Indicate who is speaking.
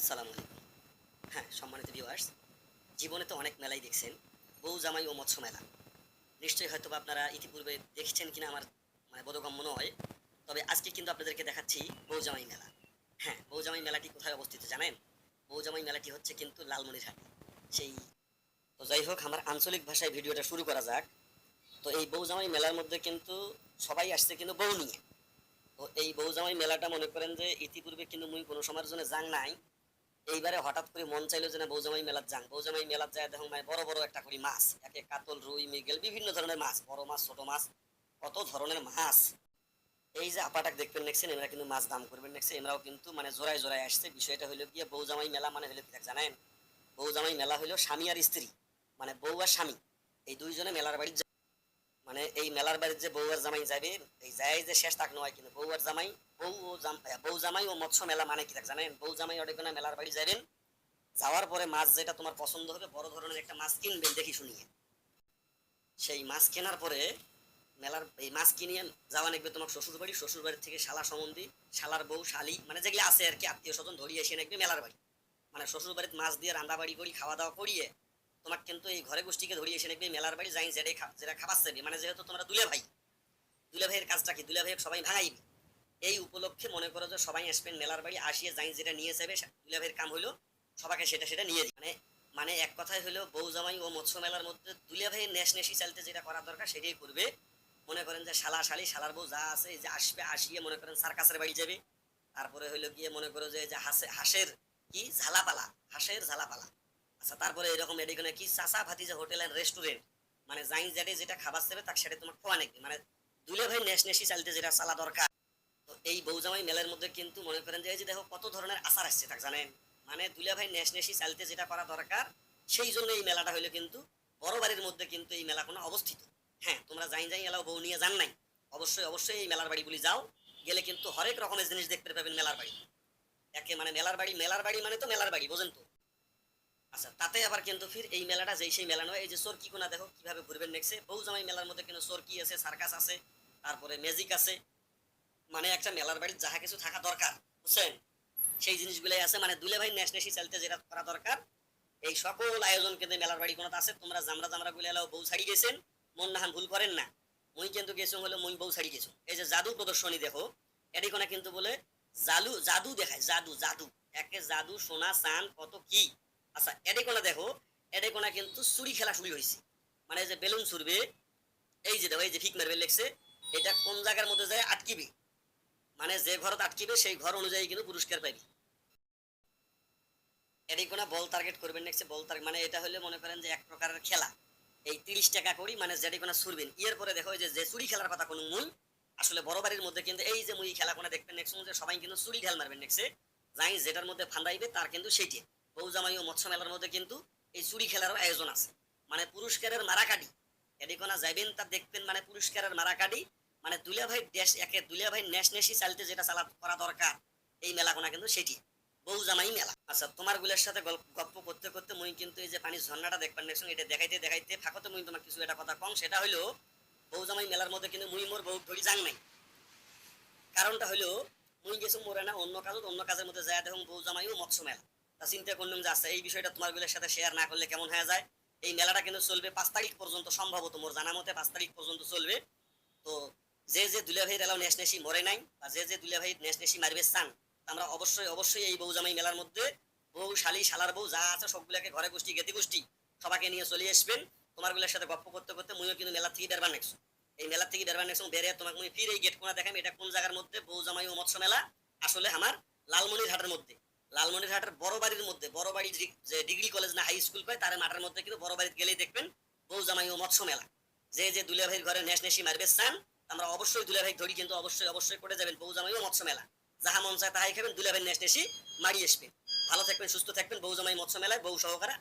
Speaker 1: আসসালামু আলাইকুম। হ্যাঁ সম্মানিত ভিউয়ার্স জীবনে তো অনেক মেলাই দেখছেন, বউ জামাই ও মৎস্য মেলা। নিশ্চয়ই হয়তো আপনারা ইতিপূর্বে দেখেছেন কিনা আমার মানে বোধগম্য নয়, তবে আজকে কিন্তু আপনাদেরকে দেখাচ্ছি বউ জামাই মেলা। হ্যাঁ বউ জামাই মেলাটি কোথায় অবস্থিত জানেন? বউ জামাই মেলাটি হচ্ছে কিন্তু লালমনিরহাট। সেই তো যাই হোক, আমার আঞ্চলিক ভাষায় ভিডিওটা শুরু করা যাক। তো এই বউ জামাই মেলার মধ্যে কিন্তু সবাই আসছে কিন্তু বউ নিয়ে। তো এই বউ জামাই মেলাটা মনে করেন যে ইতিপূর্বে কিন্তু মুই কোনো সময়ের জন্য যাং নাই এইবারে হঠাৎ করে মন চাইলো যে না বৌজামাই মেলার যাং। বৌজামাই মেলার যায় দেখুন মানে বড় বড় একটা করি মাছ। একে কাতল, রুই, মৃগেল, বিভিন্ন ধরনের মাছ, বড় মাছ, ছোট মাছ, কত ধরনের মাছ। এই যে আপাটাক দেখবেন দেখছেন এরা কিন্তু মাছ দাম করবেন দেখছে এমরাও কিন্তু মানে জোড়ায় জোড়ায় আসছে। বিষয়টা হলো গিয়ে বৌজামাই মেলা মানে হলো কি জানেন? বৌজামাই মেলা হলো স্বামী আর স্ত্রী মানে বউ আর স্বামী। এই দুইজনে মেলার বাড়ি মানে এই মেলার বাড়ির যে বউ জামাই যাবে, এই যায় যে শেষ তাক নয় কিন্তু বউ জামাই, বউ ও বউ জামাই ও মৎস্য মেলা মানে কি দেখ জানেন? বউ জামাই অনেকগুলো মেলার বাড়ি যাবেন, যাওয়ার পরে মাছ যেটা তোমার পছন্দ হবে, বড় ধরনের একটা মাছ কিনবেন দেখি শুনিয়ে। সেই মাছ কেনার পরে মেলার, এই মাছ কিনিয়ে যাওয়া নেকবে তোমার শ্বশুর বাড়ি শ্বশুর বাড়ি থেকে শালা সম্বন্ধী, শালার বউ শালি মানে যেগুলি আছে আর কি, আত্মীয় স্বজন ধরিয়ে এসে নেকবে মেলার বাড়ি। মানে শ্বশুর বাড়িতে মাছ দিয়ে রান্না বাড়ি করি খাওয়া দাওয়া করিয়ে তোমার কিন্তু এই ঘরে গোষ্ঠীকে ধরিয়ে এসে নেকবে মেলার বাড়ি যাই যেটাই যেটা খাবার চাইবে মানে যেহেতু তোমরা দুলে ভাই। দুলে ভাইয়ের কাজটা কি? দুলে ভাইয়ের সবাই ভাঙাইবে এই উপলক্ষে মনে করো যে সবাই আসবেন মেলার বাড়ি, আসিয়ে যাই, যেটা নিয়ে যাবে দুলে ভাইয়ের কাম হলো সবাইকে সেটা সেটা নিয়ে মানে মানে এক কথায় হলো বউ জামাই ও মৎস্য মেলার মধ্যে দুলে ভাইয়ের নেশ নেশি চালতে যেটা করা দরকার সেটাই করবে। মনে করেন যে শালা শালি, শালার বউ যা আছে যে আসবে, আসিয়ে মনে করেন সার্কাসের বাড়ি যাবে। তারপরে হইল গিয়ে মনে করো যে হাসে হাঁসের কি? ঝালাপালা। হাঁসের ঝালাপালা। আচ্ছা তারপরে এরকম এদিকে কি চাচা ভাতিজা হোটেল অ্যান্ড রেস্টুরেন্ট মানে যাই যেটা যেটা খাবার চাবে তাকে সেটা তোমার খোয়া নাকি মানে দুলে ভাই নেশ নেশি চালতে যেটা চালা দরকার। তো এই বৌজামাই মেলার মধ্যে কিন্তু মনে করেন যে দেখো কত ধরনের আচার আসছে তাক জানেন? মানে দুলে ভাই নেশ নেশি চালতে যেটা করা দরকার, সেই জন্য এই মেলাটা হইল কিন্তু বড় বাড়ির মধ্যে কিন্তু এই মেলা কোনো অবস্থিত। হ্যাঁ তোমরা যাই যাই এলাও বউ নিয়ে যান নাই। অবশ্যই অবশ্যই এই মেলার বাড়িগুলি যাও, গেলে কিন্তু হরেক রকমের জিনিস দেখতে পাবেন মেলার বাড়ি। একে মানে মেলার বাড়ি মেলার বাড়ি মানে তো মেলার বাড়ি, বোঝেন তো? আচ্ছা তাতে আবার কিন্তু ফির এই মেলাটা যেই সেই মেলা নয়, এই যে চরকি কোনা দেখো কীভাবে ঘুরবেন নেক্সে বউ জামাই মেলার মধ্যে কিন্তু চরকি আছে, সার্কাস আছে, তারপরে ম্যাজিক আছে। মানে একটা মেলার বাড়ির যাহা কিছু থাকা দরকার, বুঝছেন? সেই জিনিসগুলাই আছে মানে দুলে ভাই ন্যাশ নেশি চালতে যেটা করা দরকার। এই সকল আয়োজন কিন্তু মেলার বাড়ি কোনো আছে, তোমরা জামরা জামরা গুলে এলাও বউ ছাড়ি গেছেন, মন নাহান ভুল করেন না। মুই কিন্তু গেছো হলো মুই বউ ছাড়ি গেছো এই যে জাদু প্রদর্শনী দেখো এটি কোনা কিন্তু বলে জালু, জাদু দেখায়, জাদু জাদু। একে জাদু, সোনা চান কত কি। আচ্ছা এডে কোনা দেখো এডে কোনা কিন্তু চুরি খেলা শুরু হয়েছে মানে যে বেলুন ছুড়বে, এই যে দেখো, এই যে ফিক মারবে লেগছে, এটা কোন জায়গার মধ্যে যায় আটকিবে? মানে যে ঘরত আটকিবে, সেই ঘর অনুযায়ী কিন্তু পুরস্কার পাইবে। এডে কোনা বল টার্গেট করবেন নেক্সট বল টার্গেট মানে এটা হলে মনে করেন যে এক প্রকারের খেলা। এই তিরিশ টাকা করি মানে যেটি কোনা ছুড়বেন। এর পরে দেখো যে যে চুরি খেলার কথা কোনো মূল, আসলে বড় বাড়ির মধ্যে কিন্তু এই যে মুই খেলা কোনা দেখবেন নেক্সট সবাই কিন্তু চুরি খেল মারবেন নেক্সটে যাই যেটার মধ্যে ফান্দাইবে, তার কিন্তু সেইটি। বউ জামাই ও মৎস্য মেলার মধ্যে কিন্তু এই চুরি খেলার আয়োজন আছে। মানে পুরস্কারের মারাকাডি এদিকোনা যাইবেন তা দেখবেন মানে পুরস্কারের মারাকাডি মানে দুলিয়া ভাই দেশ একে দুলিয়া ভাই নেশ নেশি চালতে যেটা চালা করা দরকার এই মেলাকোনা কিন্তু সেটি। বউ জামাই মেলা। আচ্ছা তোমার গুলের সাথে গল্প করতে করতে মুই কিন্তু এই যে পানির ঝর্ণাটা দেখবেন নেক্সট এটা দেখাইতে দেখাইতে ফাঁকতে মুই তোমার কিছু একটা কথা কম। সেটা হইল বউ জামাই মেলার মধ্যে কিন্তু মুই মোর বউ ধরি যাং নাই। কারণটা হইল, মুই গেছো মোরে না অন্য কাজত, অন্য কাজের মধ্যে যায় দেখুন বউ জামাই ও মৎস্য মেলা। চিন্তা করলাম যে আচ্ছা এই বিষয়টা তোমারগুলোর সাথে শেয়ার না করলে কেমন হয়ে যায়? এই মেলাটা কিন্তু চলবে পাঁচ তারিখ পর্যন্ত সম্ভবত, মোর জানা মতে পাঁচ তারিখ পর্যন্ত চলবে। তো যে যে দুলিয়া ভাইয়ের এলাও নেশ নেশি মরে নাই, বা যে যে দুলিয়া ভাই নেশ নেশি মারবে চান আমরা অবশ্যই অবশ্যই এই বউ জামাই মেলার মধ্যে বউ, শালি, শালার বউ, যা আছে সবগুলোকে ঘরে গোষ্ঠী গেতি গোষ্ঠী সবাইকে নিয়ে চলে আসবেন। তোমারগুলোর সাথে গপ্প করতে করতে মুইও কিন্তু মেলা থেকে বেরবার নেক্সট। এই মেলা থেকে বেরবার নেক্সট, বেরিয়ে তোমাকে মুই ফির এই গেট কোনা দেখাম, এটা কোন জায়গার মধ্যে বউ জামাই ও মৎস্য মেলা? আসলে আমার লালমনির হাটের মধ্যে। লালমনির হাটের বড় বাড়ির মধ্যে, বড় বাড়ির যে- ডিগ্রি কলেজ না হাই স্কুল পায় তার মাঠের মধ্যে কিন্তু বড় বাড়িতে গেলেই দেখবেন বউ জামাই ও মৎস্য মেলা। যে যে দুলিয়া ভাইয়ের ঘরে নেশ নেশি মারবে স্নান আমরা অবশ্যই দুলিয়া ভাই ধরি, কিন্তু অবশ্যই অবশ্যই করে যাবেন বউ জামাই ও মৎস্য মেলা। যাহা মন চায় তাহাই খাবেন দুলিয়া ভাই নেশ নেশি মারি আসবেন। ভালো থাকবেন, সুস্থ থাকবেন, বউ জামাই মৎস্য মেলায়, বউ সহকারে